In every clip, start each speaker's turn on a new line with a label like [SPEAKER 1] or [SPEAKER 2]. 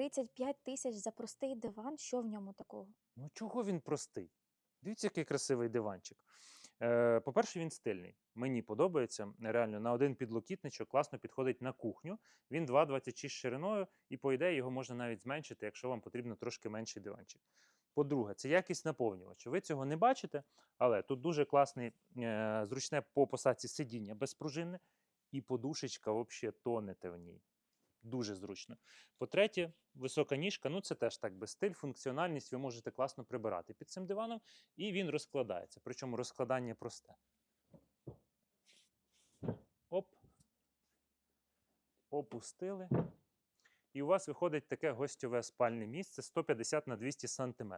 [SPEAKER 1] 35 тисяч за простий диван. Що в ньому такого?
[SPEAKER 2] Ну чого він простий? Дивіться, який красивий диванчик. Е, по-перше, він стильний. Мені подобається. Реально, на один підлокітничок класно підходить на кухню. Він 2,26 шириною, і, по ідеї, його можна навіть зменшити, якщо вам потрібно трошки менший диванчик. По-друге, це якість наповнювача. Ви цього не бачите, але тут дуже класний, е, зручне по посадці сидіння безпружинне, і подушечка взагалі тонете в ній. Дуже зручно. По-третє, висока ніжка, ну це теж так без стиль, функціональність ви можете класно прибирати під цим диваном, і він розкладається. Причому розкладання просте. Оп. Опустили. І у вас виходить таке гостьове спальне місце 150 на 200 см.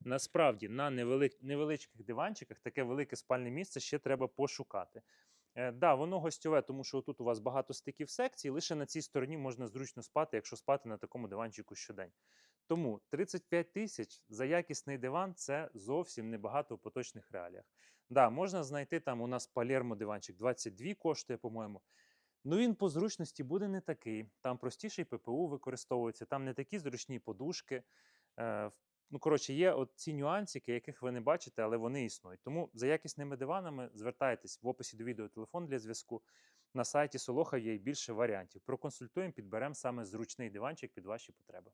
[SPEAKER 2] Насправді, на невели- невеличких диванчиках таке велике спальне місце ще треба пошукати. Е, да, воно гостьове, тому що тут у вас багато стиків секцій, лише на цій стороні можна зручно спати, якщо спати на такому диванчику щодень. Тому 35 тисяч за якісний диван це зовсім небагато в поточних реаліях. Да, можна знайти там у нас Палермо диванчик 22 коштує, по-моєму. Ну він по зручності буде не такий. Там простіший ППУ використовується, там не такі зручні подушки. Е, Ну, коротше, є от ці нюансики, яких ви не бачите, але вони існують. Тому за якісними диванами звертайтесь в описі до відео телефон для зв'язку. На сайті Солоха є більше варіантів. Проконсультуємо, підберемо саме зручний диванчик під ваші потреби.